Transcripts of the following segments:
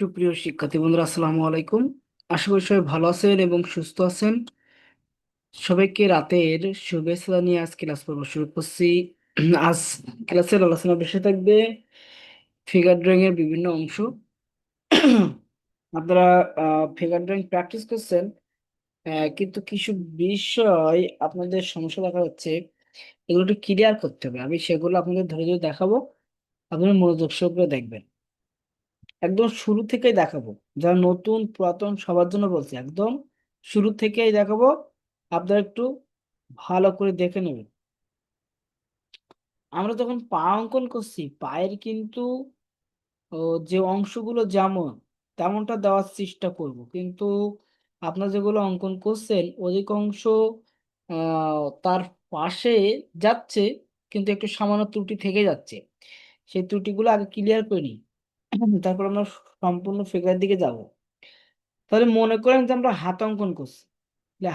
সুপ্রিয় শিক্ষার্থী বন্ধুরা, আসসালামু আলাইকুম। আশা করি সবাই ভালো আছেন এবং সুস্থ আছেন। সবাইকে রাতের শুভেচ্ছা নিয়ে আজ ক্লাস পর্ব শুরু করছি। আজ ক্লাসের আলোচনা বিষয় থাকবে ফিগার ড্রয়িং এর বিভিন্ন অংশ। আপনারা ফিগার ড্রয়িং প্র্যাকটিস করছেন কিন্তু কিছু বিষয় আপনাদের সমস্যা দেখা যাচ্ছে, এগুলো একটু ক্লিয়ার করতে হবে। আমি সেগুলো আপনাদের ধরে ধরে দেখাবো। আপনারা মনোযোগ সহকারে দেখবেন। একদম শুরু থেকেই দেখাবো। যারা নতুন, পুরাতন, সবার জন্য বলছি, একদম শুরু থেকেই দেখাবো। আপনারা একটু ভালো করে দেখে নেবেন। আমরা যখন পা অঙ্কন করছি, পায়ের কিন্তু যে অংশগুলো যেমন, তেমনটা দেওয়ার চেষ্টা করব। কিন্তু আপনার যেগুলো অঙ্কন করছেন অধিকাংশ তার পাশে যাচ্ছে, কিন্তু একটু সামান্য ত্রুটি থেকে যাচ্ছে। সেই ত্রুটিগুলো আগে ক্লিয়ার করে নিই। তারপর আমরা সম্পূর্ণ ফিগার দিকে যাব। তাহলে মনে করেন যে আমরা হাত অঙ্কন করছি।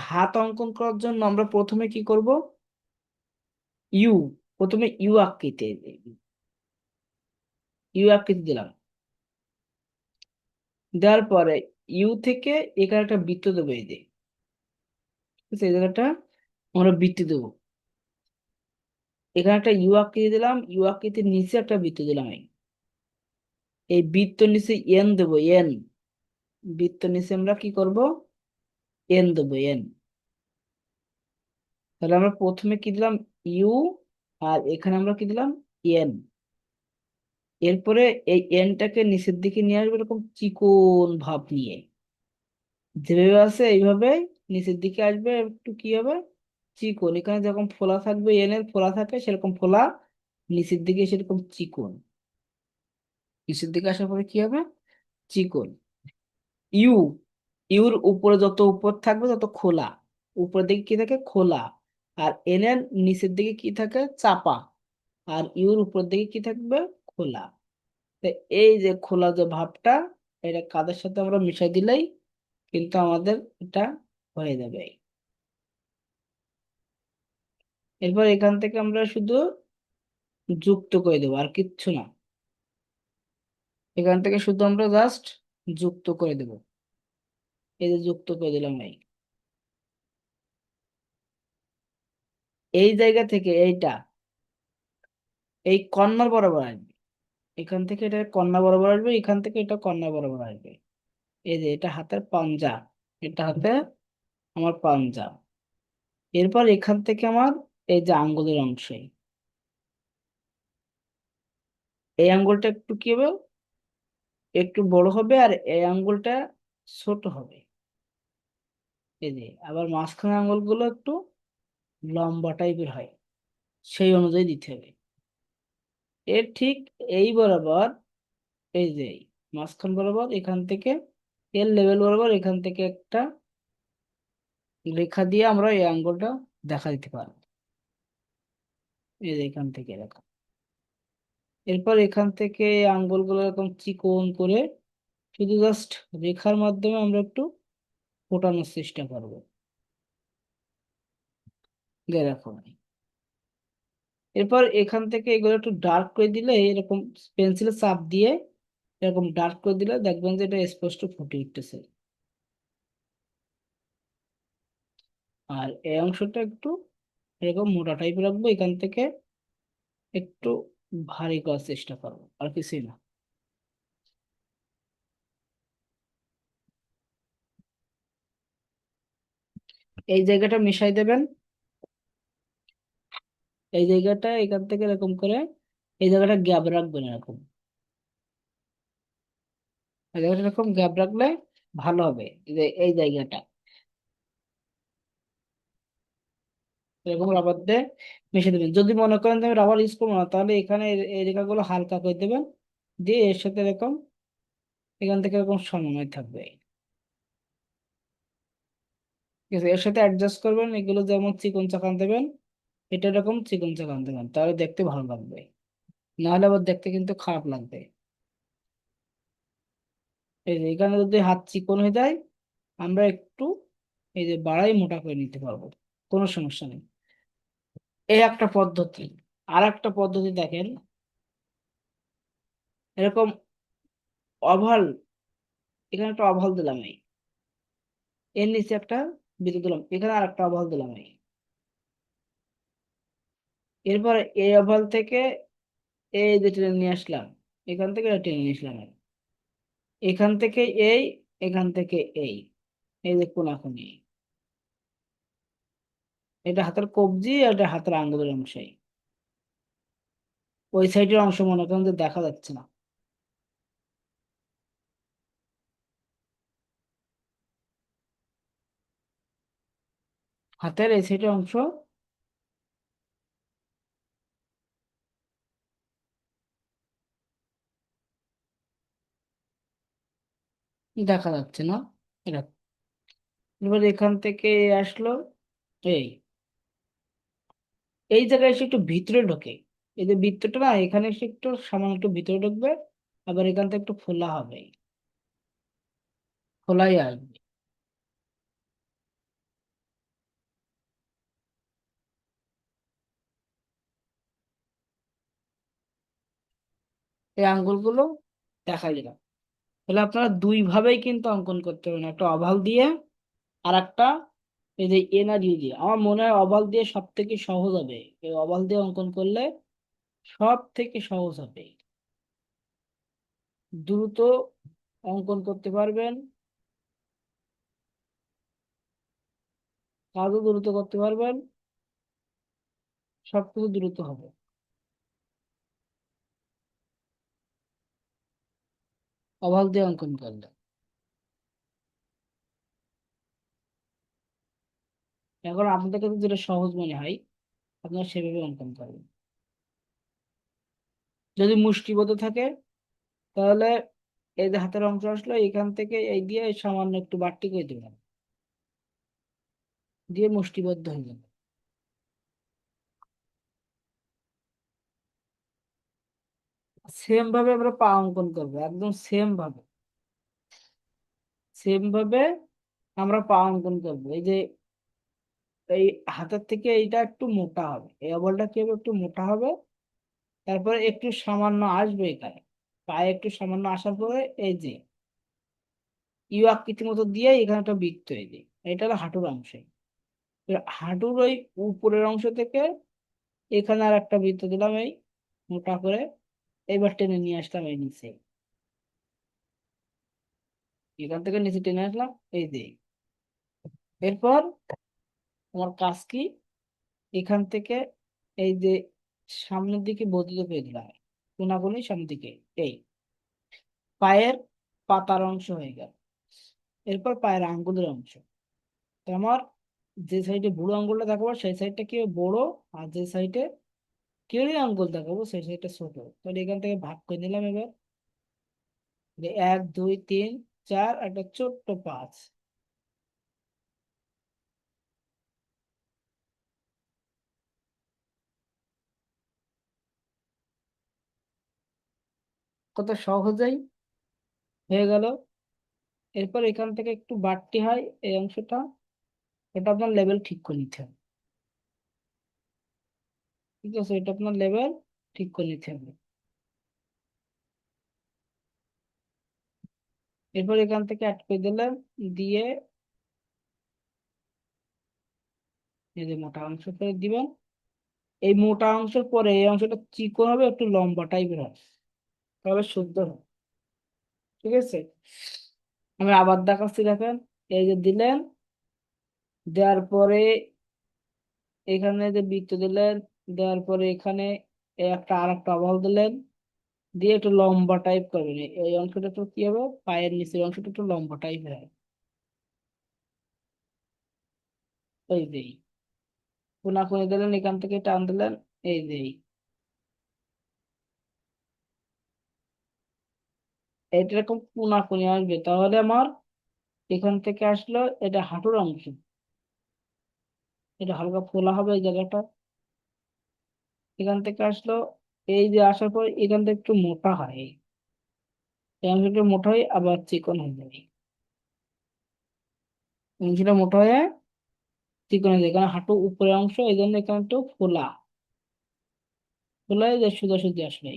হাত অঙ্কন করার জন্য আমরা প্রথমে কি করব? ইউ প্রথমে ইউ আকৃতি ইউ আকৃতি দিলাম। দেওয়ার পরে ইউ থেকে এখানে একটা বৃত্ত দেবো এই যে। জায়গাটা আমরা বৃত্তি দেবো। এখানে একটা ইউ আকৃতি দিলাম ইউ আকৃতির নিচে একটা বৃত্ত দিলাম এই। এই বৃত্ত নিচে এন দেবো এন বৃত্ত নিচে আমরা কি করব? এন দেবো এন তাহলে আমরা প্রথমে কি দিলাম? ইউ আর এখানে আমরা কি দিলাম? এন এরপরে এই এনটাকে নিচের দিকে নিয়ে আসব এরকম চিকন ভাব নিয়ে। যেভাবে আছে এইভাবে নিচের দিকে আসবে, একটু কি হবে? চিকন। এখানে যেরকম ফোলা থাকবে এন এর ফোলা থাকে, সেরকম ফোলা নিচের দিকে সেরকম চিকন। নিচের দিকে আসার পরে কি হবে? চিকন। ইউ, ইউর উপরে যত উপর থাকবে তত খোলা। উপরের দিকে কি থাকে? খোলা। আর এন এর নিচের দিকে কি থাকে? চাপা। আর ইউর উপরের দিকে কি থাকবে? খোলা। এই যে খোলা যে ভাবটা, এটা কাদের সাথে আমরা মিশাই দিলেই কিন্তু আমাদের এটা হয়ে যাবে। এরপর এখান থেকে আমরা শুধু যুক্ত করে দেবো, আর কিচ্ছু না। এখান থেকে শুধু আমরা জাস্ট যুক্ত করে দেব। এই যে যুক্ত করে দিলাম এই। এই জায়গা থেকে এইটা, এই কর্নার বরাবর আসবে। এখান থেকে এটা কন্যা বরাবর আসবে, এখান থেকে এটা কর্নার বরাবর আসবে। এই যে এটা হাতের পাঞ্জা, এটা হাতে আমার পাঞ্জা। এরপর এখান থেকে আমার এই যে আঙ্গুলের অংশ। এই আঙ্গুলটা একটু কি হবে? একটু বড় হবে আর এই আঙ্গুলটা ছোট হবে। এই যে, আবার মাঝখানে আঙ্গুলগুলো একটু লম্বা টাইপের হয়, সেই অনুযায়ী দিতে হবে। এর ঠিক এই বরাবর, এই যে, মাঝখান বরাবর, এখান থেকে, এর লেভেল বরাবর এখান থেকে একটা রেখা দিয়ে আমরা এই আঙ্গুলটা দেখা দিতে পারব। এই যে, এখান থেকে এরকম এরপর এখান থেকে আঙ্গুলগুলো এরকম চিকন করে শুধু জাস্ট রেখার মাধ্যমে আমরা একটু ফোটানোর চেষ্টা করব। এরকম এরপর এখান থেকে এগুলো একটু ডার্ক করে দিলে এরকম পেন্সিলের চাপ দিয়ে এরকম ডার্ক করে দিলে দেখবেন যে এটা স্পষ্ট ফুটে উঠতেছে। আর এই অংশটা একটু এরকম মোটা টাইপ রাখব, এখান থেকে একটু ভারী করার চেষ্টা করব, আর কিছুই না। এই জায়গাটা মিশাই দেবেন। এই জায়গাটা এখান থেকে এরকম করে, এই জায়গাটা গ্যাপ রাখবেন এরকম। এই জায়গাটা এরকম গ্যাপ রাখলে ভালো হবে, এই এই জায়গাটা। এরকম রাবার দিয়ে মিশিয়ে দেবেন। যদি মনে করেন যে আমি রাবার ইউজ করব না, তাহলে এখানে এই রেখাগুলো হালকা করে দেবেন। দিয়ে এর সাথে এরকম, এখান থেকে এরকম সমন্বয় থাকবে। ঠিক আছে, এর সাথে অ্যাডজাস্ট করবেন, এগুলো যেমন চিকন চাকান দেবেন, এটা এরকম চিকন চাকান দেবেন। তাহলে দেখতে ভালো লাগবে। নাহলে আবার দেখতে কিন্তু খারাপ লাগবে। এই যে এখানে যদি হাত চিকন হয়ে যায়, আমরা একটু এই যে বাড়াই মোটা করে নিতে পারব। কোনো সমস্যা নেই। এই একটা পদ্ধতি। আর একটা পদ্ধতি দেখেন। এরকম অভাল এখানে একটা অভাল দিলাম এই এর নিচে একটা বৃত্ত দিলাম। এখানে আর একটা অভাল দিলাম এই এরপর এই অভাল থেকে এই যে টেনে নিয়ে আসলাম, এখান থেকে টেনে নিয়ে আসলাম এখান থেকে এই, এখান থেকে এই। এই যে কোনাকুনি। এটা হাতের কবজি এটা হাতের আঙ্গুলের অংশই ওই সাইডের অংশ মনে করেন যে দেখা যাচ্ছে না। হাতের এই সাইডের অংশ দেখা যাচ্ছে না। এটা এবার এখান থেকে আসলো এই। এই জায়গায় এসে একটু ভিতরে ঢোকে। এই যে বৃত্তটা না, এখানে এসে একটু সামান্য একটু ভিতরে ঢুকবে, আবার এখান থেকে একটু ফোলা হবে। ফোলাই আসবে এই আঙ্গুলগুলো দেখা দিলাম তাহলে আপনারা দুই ভাবেই কিন্তু অঙ্কন করতে পারেন একটা অভাল দিয়ে আর একটা এই যে এনারি দিয়ে আমার মনে হয় অভাল দিয়ে সব থেকে সহজ হবে। এই অভাল দিয়ে অঙ্কন করলে সব থেকে সহজ হবে। দ্রুত অঙ্কন করতে পারবেন। কাজও দ্রুত করতে পারবেন। সবকিছু দ্রুত হবে। অভাব দিয়ে অঙ্কন করলে। এখন আপনাদের কাছে যেটা সহজ মনে হয়, আপনারা সেভাবে অঙ্কন করবেন। যদি মুষ্টিবদ্ধ থাকে, তাহলে এই যে হাতের অংশ আসলো, এখান থেকে এই দিয়ে সামান্য একটু বাড়তি করে দেবেন। দিয়ে মুষ্টিবদ্ধ হয়ে যাবে। সেম ভাবে আমরা পা অঙ্কন করব, একদম সেম ভাবে সেম ভাবে আমরা পা অঙ্কন করব। এই যে এই হাতের থেকে এইটা একটু মোটা হবে। এই অবলটা কি হবে? একটু মোটা হবে। তারপরে একটু সামান্য আসবে এখানে। পায়ে একটু সামান্য আসার পরে এই যে, ইউ আকৃতির মতো দিয়ে এখানে একটা বৃত্ত এই যে এটা হলো হাঁটুর অংশ। হাঁটুর ওই উপরের অংশ থেকে এখানে আর একটা বৃত্ত দিলাম এই মোটা করে। এবার টেনে নিয়ে আসলাম এই নিচে। এখান থেকে নিচে টেনে আসলাম, এই যে। এরপর আমার কাজ কি? এখান থেকে এই যে সামনের দিকে বদলে করে দিলাম সামনের দিকে। এই পায়ের পাতার অংশ হয়ে গেল। এরপর পায়ের আঙ্গুলের অংশ। তো আমার যে সাইডে বুড়ো আঙ্গুলটা দেখাবো, সেই সাইডটা কি বড়? আর যে সাইডে কেড়ে আঙ্গুল দেখাবো, সেই সাইডটা ছোট। তাহলে এখান থেকে ভাগ করে নিলাম এবার। এক, দুই, তিন, চার, একটা ছোট্ট পাঁচ। কত সহজেই হয়ে গেল। এরপর এখান থেকে একটু বাড়তি হয় এই অংশটা, এটা আপনার লেভেল ঠিক করে নিতে হবে। ঠিক আছে, এটা আপনার লেভেল ঠিক করে নিতে হবে। এরপর এখান থেকে আটকে দিলাম, দিয়ে এই যে মোটা অংশ করে দিবেন। এই মোটা অংশের পরে এই অংশটা চিকন হবে? একটু লম্বা টাইপের হবে। তাহলে শুদ্ধ হবে। ঠিক আছে? আমরা আবার দেখাচ্ছি, দেখেন। এই যে দিলেন, দেওয়ার পরে এখানে যে বৃত্ত দিলেন, দেওয়ার পরে এখানে একটা আর একটা অবল দিলেন, দিয়ে একটু লম্বা টাইপ করবেন এই অংশটা একটু কি হবে? পায়ের নিচের অংশটা একটু লম্বা টাইপের হয়। এই যে কোনা কোনে দিলেন, এখান থেকে টান দিলেন, এই যে। এরকম কোনা কোনে আসবে তাহলে আমার এখান থেকে আসলো এটা হাঁটুর অংশ। এটা হালকা ফোলা হবে এই জায়গাটা। এখান থেকে আসলো, এই যে আসার পর এখান থেকে একটু মোটা হয়। এই অংশটা মোটা হয় আবার চিকন হয়ে যাবে। অংশটা মোটা হয়ে চিকন হয়ে যায় কারণ হাঁটু উপরের অংশ, এই জন্য এখানে একটু ফোলা। ফোলা যে সোজা সুজি আসলে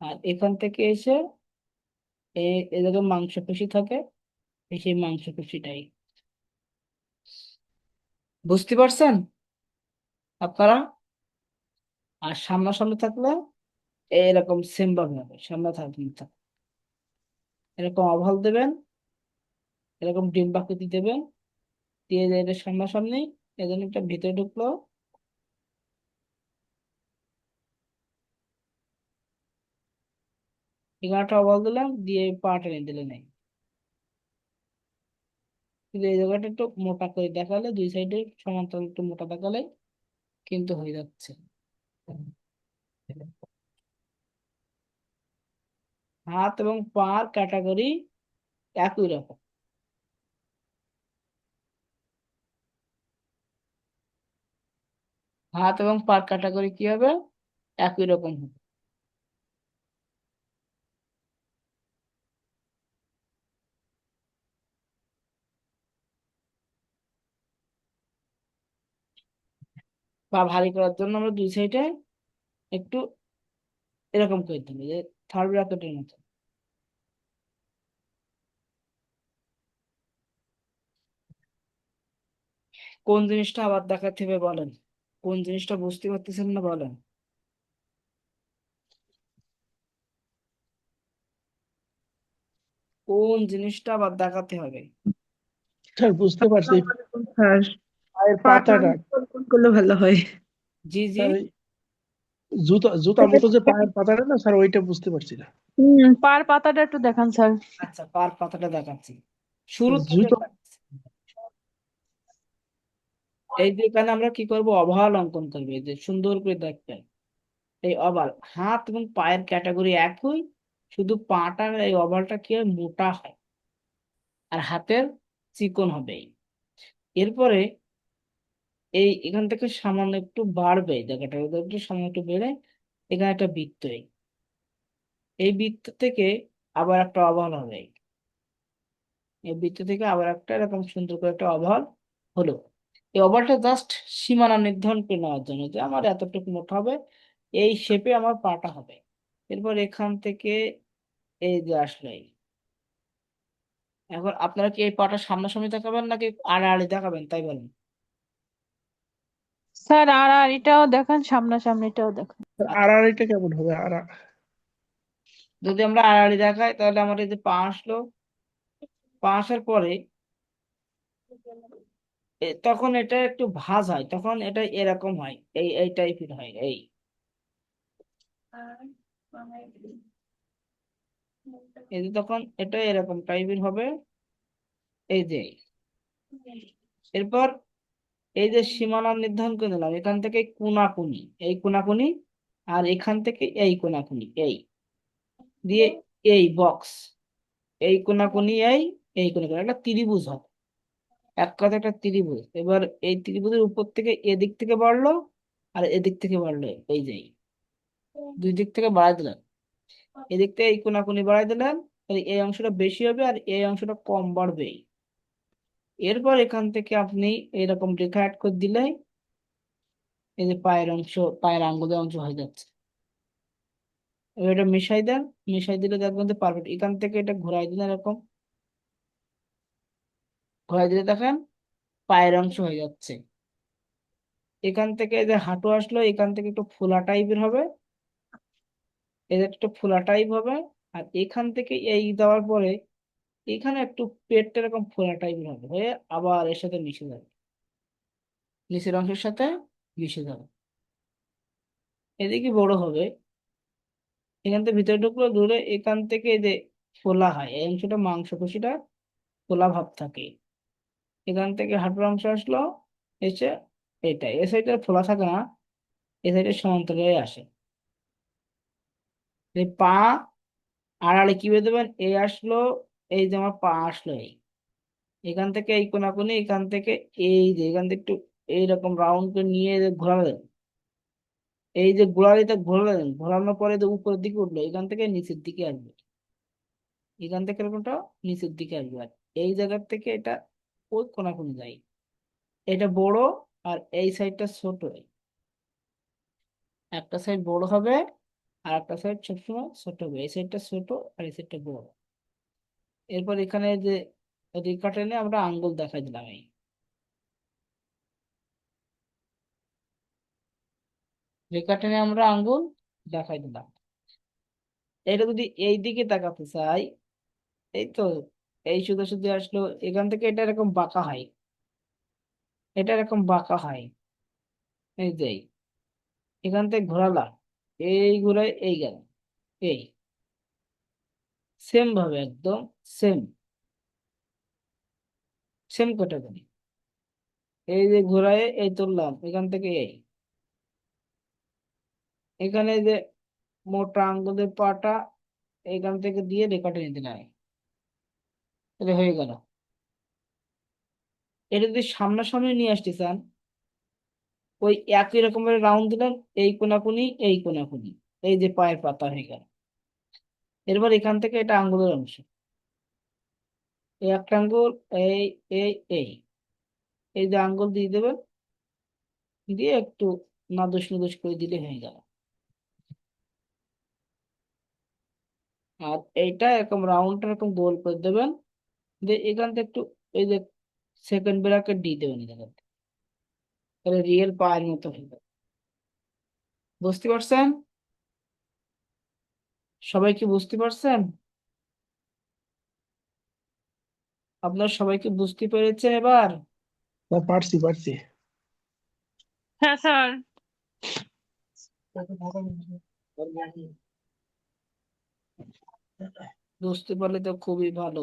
আর এখান থেকে এসে এই জায়গায় মাংসপেশি থাকে, এই সেই মাংসপেশিটাই। বুঝতে পারছেন? আপনারা? আর সামনাসামনি থাকলে এরকম সেম ভাবে হবে, সামনে থাকবেন এরকম অভাল দেবেন, এরকম ডিম্বাকৃতি দেবেন, দিয়ে দিয়ে এটা সামনাসামনি এজন্য একটা ভিতরে ঢুকলো এগারোটা অভাল দিলাম, দিয়ে পা টেনে দিলে নেই। কিন্তু এই জায়গাটা একটু মোটা করে দেখালে, দুই সাইডে সমান্তরাল একটু মোটা দেখালে কিন্তু হয়ে যাচ্ছে। হাত এবং পার ক্যাটাগরি একই রকম। হাত এবং পার ক্যাটাগরি কি হবে? একই রকম হবে। পা ভারী করার জন্য আমরা দুই সাইডে একটু এরকম করে দেবো যে থার্ড ব্র্যাকেটের মতো। কোন জিনিসটা আবার দেখাতে হবে বলেন? কোন জিনিসটা বুঝতে পারতেছেন না বলেন? কোন জিনিসটা আবার দেখাতে হবে? স্যার বুঝতে পারছি। স্যার পায়ের পাতাটা কোন করলে ভালো হয়? জি জি। জুতা জুতা মতো যে পায়ের পাতাটা না স্যার ওইটা বুঝতে পারছি না। হুম পার পাতাটা একটু দেখান স্যার। আচ্ছা পার পাতাটা দেখাচ্ছি। শুরু থেকে জুতো এই যে এখানে আমরা কি করব? অভাল অঙ্কন করব। এই যে সুন্দর করে দেখবেন। এই অভাল হাত এবং পায়ের ক্যাটাগরি একই শুধু পাটার এই অভালটা কি হয়? মোটা হয়। আর হাতের চিকন হবে। এরপরে এই এখান থেকে সামান্য একটু বাড়বে, জায়গাটা একটু সামান্য একটু বেড়ে এখানে একটা বৃত্ত এই। বৃত্ত থেকে আবার একটা অভাল হবে। এই বৃত্ত থেকে আবার একটা এরকম সুন্দর করে একটা অভাল হলো। এই অভালটা জাস্ট সীমানা নির্ধারণ করে নেওয়ার জন্য যে আমার এতটুকু মোটা হবে, এই শেপে আমার পাটা হবে। এরপর এখান থেকে এই যে আসলো এখন আপনারা কি এই পাটা সামনাসামনি দেখাবেন নাকি আড়াআড়ি দেখাবেন, তাই বলেন? স্যার আর আর এটাও দেখান, সামনাসামনিটাও দেখান। আড়াআড়িটা কেমন হবে? আড়া যদি আমরা আড়াআড়ি দেখাই, তাহলে আমার এই যে পা আসলো, পা আসার পরে তখন এটা একটু ভাঁজ হয়, তখন এটা এরকম হয়, এই এই টাইপের হয়, এই। এই যে তখন এটা এরকম টাইপের হবে, এই যে। এরপর এই যে সীমানা নির্ধারণ করে নিলাম এখান থেকে কোনাকুনি, এই কোনাকুনি আর এখান থেকে এই কোনাকুনি, এই দিয়ে এই বক্স এই কোনাকুনি, এই এই কোনাকুনি, একটা ত্রিভুজ হবে। এক কথা একটা ত্রিভুজ। এবার এই ত্রিভুজের উপর থেকে এদিক থেকে বাড়লো আর এদিক থেকে বাড়লো, এই যে। দুই দিক থেকে বাড়াই দিলেন এদিক থেকে এই কোনাকুনি বাড়াই দিলেন এই অংশটা বেশি হবে আর এই অংশটা কম বাড়বে এরপর এখান থেকে আপনি এরকম রেখা অ্যাড করে দিলেই এই যে পায়ের অংশ, পায়ের আঙ্গুলের অংশ হয়ে যাচ্ছে। এবার এটা মিশাই দেন, মিশাই দিলে দেখবেন যে পারফেক্ট এখান থেকে এটা ঘোরাই দিলেন এরকম। ঘোরাই দিলে দেখেন পায়ের অংশ হয়ে যাচ্ছে। এখান থেকে যে হাঁটু আসলো, এখান থেকে একটু ফোলা টাইপের হবে। যে একটু ফোলা টাইপ হবে। আর এখান থেকে এই দেওয়ার পরে এখানে একটু পেটটা এরকম ফোলা টাইপের হবে, হয়ে আবার এর সাথে মিশে যাবে। নিচের অংশের সাথে মিশে যাবে। এদিকে বড় হবে। এখান থেকে ভিতরে ঢুকলো দূরে এখান থেকে যে ফোলা হয়, এই অংশটা মাংসপেশিটা ফোলা ভাব থাকে। এখান থেকে হাঁটুর অংশ আসলো, এসে এটা এ সাইডে ফোলা থাকে না, এ সাইডে সমান্তরালে আসে। পা আড়ালে কি বেঁধে দেবেন? এই আসলো এই যে আমার পা আসলো এই এখান থেকে এই কোনাকুনি, এখান থেকে এই যে, এখান থেকে একটু এইরকম রাউন্ড করে নিয়ে ঘোরালেন এই যে গোড়ালিটা ঘোরালেন ঘোরানোর পরে যে উপরের দিকে উঠল, এখান থেকে নিচের দিকে আসবে। এখান থেকে এরকমটা নিচের দিকে আসবে। আর এই জায়গার থেকে এটা ওই কোনাকুনি যায়। এটা বড় আর এই সাইডটা ছোট। একটা সাইড বড় হবে আর একটা সাইড সবসময় ছোট হবে। এই সাইডটা ছোট আর এই সাইডটা বড়। এরপর এখানে যে রেখা আমরা আঙ্গুল দেখাই দিলাম এই। রেখা আমরা আঙ্গুল দেখাই দিলাম। এটা যদি এই দিকে তাকাতে চাই, এই তো, এই সোজা সোজা আসলো, এখান থেকে এটা এরকম বাঁকা হয়। এটা এরকম বাঁকা হয়। এই যে, এখান থেকে ঘোরালাম, এই ঘুরাই এই গেল, এই। সেম ভাবে একদম সেম সেম ক্যাটাগরি এই যে ঘোরায়, এই তুললাম, এখান থেকে এই। এখানে যে মোটা আঙ্গুলের পাটা, এখান থেকে দিয়ে রেখা টেনে দিলাম হয়ে গেল। এটা যদি সামনাসামনি নিয়ে আসতে চান, ওই একই রকমের রাউন্ড দিলেন এই কোনাকুনি এই কোনাকুনি, এই যে পায়ের পাতা হয়ে গেল। এরপর এখান থেকে এটা আঙ্গুলের অংশ। এই একটা আঙ্গুল এই এই এই। এই যে আঙ্গুল দিয়ে দেবেন, দিয়ে একটু নাদুস নুদুস করে দিলে হয়ে গেল। আর এইটা এরকম রাউন্ড এরকম গোল করে দেবেন, দিয়ে এখান থেকে একটু, এই যে সেকেন্ড ব্র্যাকেট দিয়ে দেবেন এখান থেকে। রিয়েল পায়ের মতো হয়ে যাবে। বুঝতে পারছেন? সবাই কি বুঝতে পারছেন? আপনার সবাই কি বুঝতে পেরেছে এবার? পারছি পারছি। হ্যাঁ স্যার। বুঝতে পারলে তো খুবই ভালো।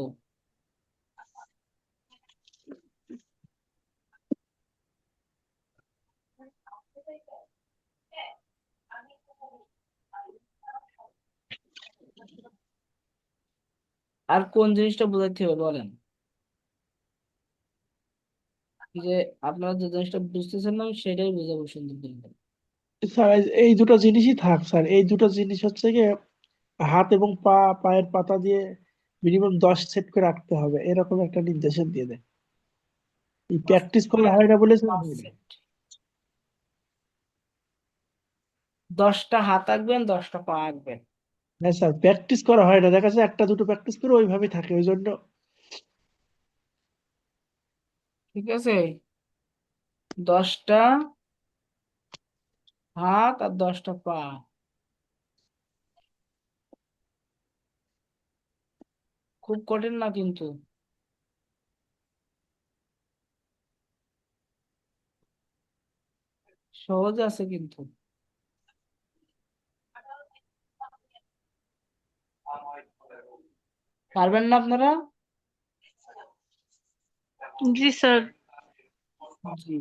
আর কোন জিনিসটা বোঝাতে হবে বলেন? যে আপনারা যে জিনিসটা বুঝতেছেন না সেটাই বোঝাবো সুন্দর করে। স্যার এই- দুটো জিনিসই থাক স্যার। এই দুটো জিনিস হচ্ছে গিয়ে হাত এবং পা পায়ের পাতা দিয়ে মিনিমাম দশ সেট করে রাখতে হবে। এরকম একটা নির্দেশন দিয়ে দেয় এই প্র্যাকটিস করলে হয় না বলে দশটা হাত আঁকবেন দশটা পা আঁকবেন। হ্যাঁ স্যার প্র্যাকটিস করা হয় না। দেখা যাচ্ছে একটা দুটো প্র্যাকটিস করে ওইভাবে থাকে ওই জন্য ঠিক আছে? দশটা হাত আর দশটা পা। খুব কঠিন না কিন্তু। সহজ আছে কিন্তু। পারবেন না আপনারা? জি স্যার। জি।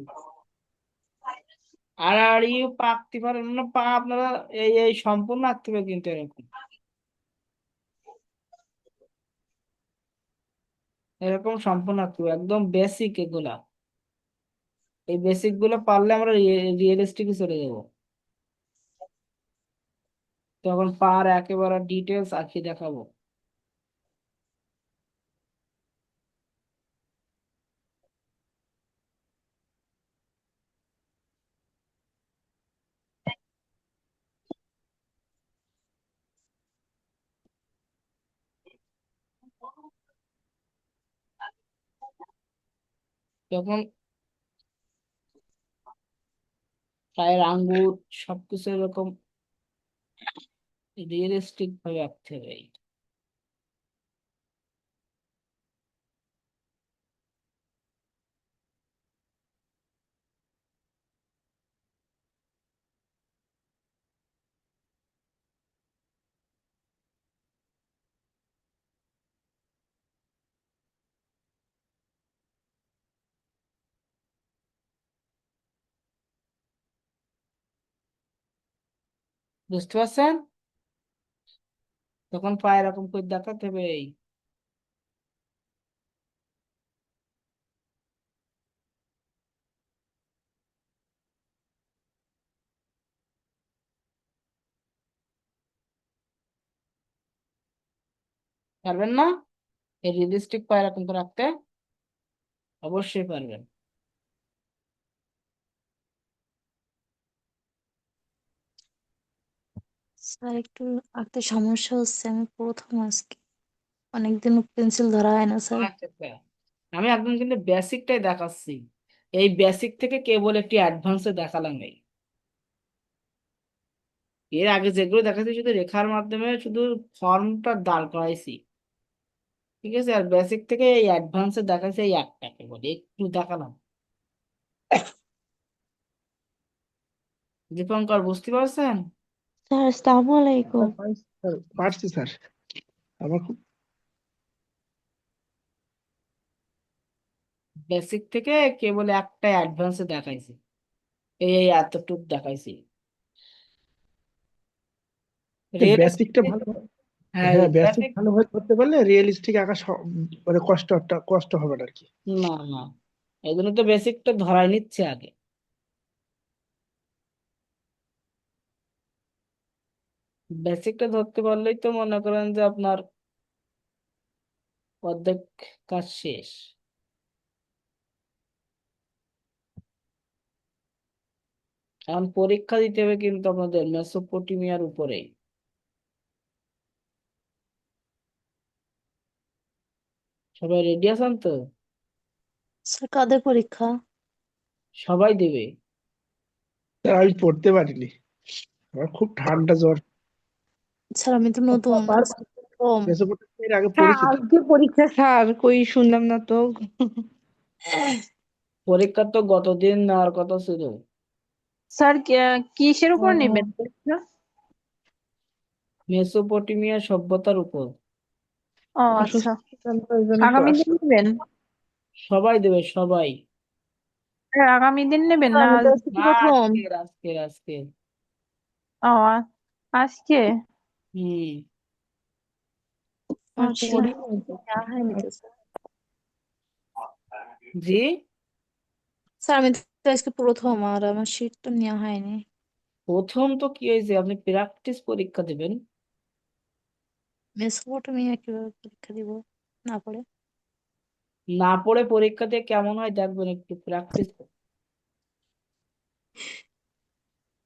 আড়াআড়ি পা আঁকতে পারেন না পা আপনারা এই এই সম্পূর্ণ আঁকতে হবে কিন্তু এরকম এরকম সম্পূর্ণ আঁকতে একদম বেসিক এগুলা। এই বেসিকগুলো পারলে আমরা রিয়েলিস্টিকে চলে যাব। তখন পার একেবারে ডিটেলস আঁকিয়ে দেখাবো। তখন পায়ের আঙ্গুর সবকিছু এরকম রিয়েলিস্টিক ভাবে আঁকতে হবে বুঝতে পারছেন? তখন পা এরকম করে দেখাতে হবে এই। পারবেন না? এই রিয়েলিস্টিক পা এরকম রাখতে অবশ্যই পারবেন। স্যার, একটু আঁকতে সমস্যা হচ্ছে। আমি প্রথম আজকে অনেকদিন পেন্সিল ধরা হয় না, স্যার। আচ্ছা আচ্ছা। আমি একদম কিন্তু বেসিকটাই দেখাচ্ছি। এই বেসিক থেকে কেবল একটি অ্যাডভান্সে দেখালাম এই। এর আগে যেগুলো দেখাচ্ছি, শুধু রেখার মাধ্যমে শুধু ফর্মটা দাঁড় করাইছি। ঠিক আছে? আর বেসিক থেকে এই অ্যাডভান্সে দেখাচ্ছি এই একটা কেবল। একটু দেখালাম। দীপঙ্কর, বুঝতে পারছেন? স্যার আসসালামু আলাইকুম। স্যার, পারছি স্যার। আমার খুব বেসিক থেকে কেবল একটা অ্যাডভান্সে দেখাইছি। এই এই এতটুক দেখাইছি। বেসিকটা ভালো হ্যাঁ। হ্যাঁ বেসিক ভালোভাবে করতে পারলে রিয়েলিস্টিক আঁকা মানে কষ্টটা কষ্ট হবে না আর কি। না না। এই জন্য তো বেসিকটা ধরাই নিচ্ছে আগে। বেসিকটা ধরতে পারলেই তো মনে করেন যে আপনার অর্ধেক কাজ শেষ। এখন পরীক্ষা দিতে হবে কিন্তু আপনাদের মেসোপটেমিয়ার উপরে সবাই রেডি আছেন তো? স্যার কাদের পরীক্ষা? সবাই দেবে। আমি পড়তে পারিনি। আমার খুব ঠান্ডা জ্বর। স্যার আমি তো নতুন আগে আজকে পরীক্ষা স্যার কই শুনলাম না তো। পরীক্ষা তো গতদিন নেওয়ার কথা ছিল। স্যার কিসের উপর নেবেন পরীক্ষা? মেসোপটেমিয়া সভ্যতার উপর। ও আচ্ছা। তো আগামী দিন নেবেন? সবাই দেবে সবাই। আগামী দিন নেবেন না? আজকে আজকের আজকের। ও আজকে? হুম আমার আচ্ছা পড়ি নেওয়া হয়নি তো স্যার জি স্যার আমি তো আজকে প্রথম আর আমার শীট তো নেওয়া হয়নি প্রথম তো কি হয়েছে আপনি প্র্যাকটিস পরীক্ষা দেবেন মেসোপটেমিয়া কীভাবে পরীক্ষা দিব না পড়ে না পড়ে পরীক্ষা দিয়ে কেমন হয় দেখবেন একটু প্র্যাকটিস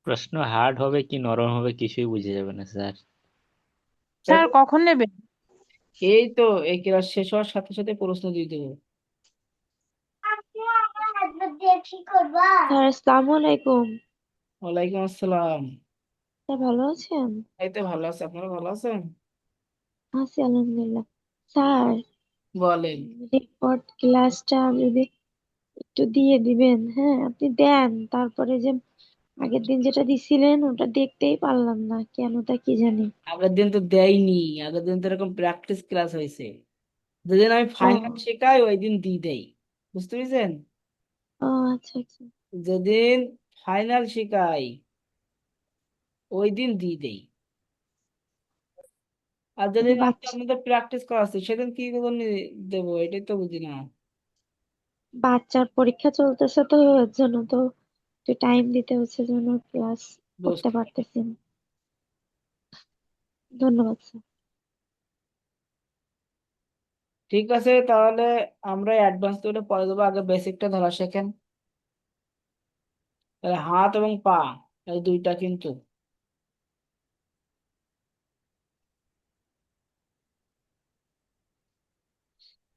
প্রশ্ন হার্ড হবে কি নরম হবে কিছুই বুঝে যাবে না স্যার স্যার কখন নেবেন? এই তো এই ক্লাস শেষ হওয়ার সাথে সাথে প্রশ্ন দিয়ে দেবো। স্যার আসসালামু আলাইকুম। ওয়ালাইকুম আসসালাম। স্যার ভালো আছেন? এই তো ভালো আছে আপনারা ভালো আছেন? আছি আলহামদুলিল্লাহ। স্যার বলেন। রিপোর্ট ক্লাসটা যদি একটু দিয়ে দিবেন হ্যাঁ আপনি দেন তারপরে যে আগের দিন যেটা দিছিলেন ওটা দেখতেই পারলাম না কেন তা কি জানি। আগের দিন তো দেয়নি আগের দিন তো এরকম প্র্যাকটিস ক্লাস হয়েছে। যেদিন আমি ফাইনাল। শেখাই ওই দিন দিয়ে দেই। বুঝতে পেরেছেন? ও আচ্ছা আচ্ছা। যেদিন ফাইনাল শেখাই ওই দিন দিয়ে দেই। আর যেদিন বাচ্চা আপনাদের প্র্যাকটিস করাচ্ছি সেদিন কি করে দেবো এটাই তো বুঝি না। বাচ্চার পরীক্ষা চলতেছে তো এর জন্য তো একটু টাইম দিতে হচ্ছে জন্য ক্লাস করতে পারতেছি না। ধন্যবাদ স্যার ঠিক আছে তাহলে আমরা অ্যাডভান্স তো পরে দেবো আগে বেসিকটা ধরা শেখেন তাহলে হাত এবং পা এই দুইটা কিন্তু।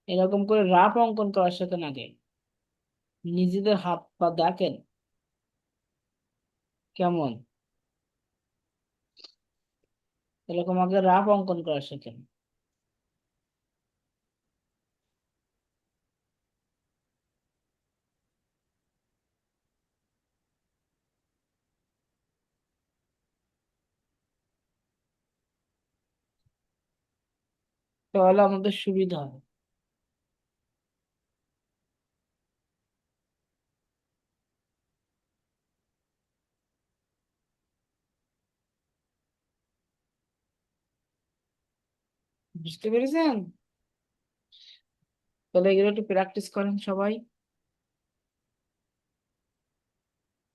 এরকম করে রাফ অঙ্কন করার শেখেন আগে নিজেদের হাত পা দেখেন। কেমন? এরকম আগে রাফ অঙ্কন করা শেখেন। তাহলে আমাদের সুবিধা হবে। বুঝতে পেরেছেন? তাহলে এগুলো একটু প্র্যাকটিস করেন সবাই।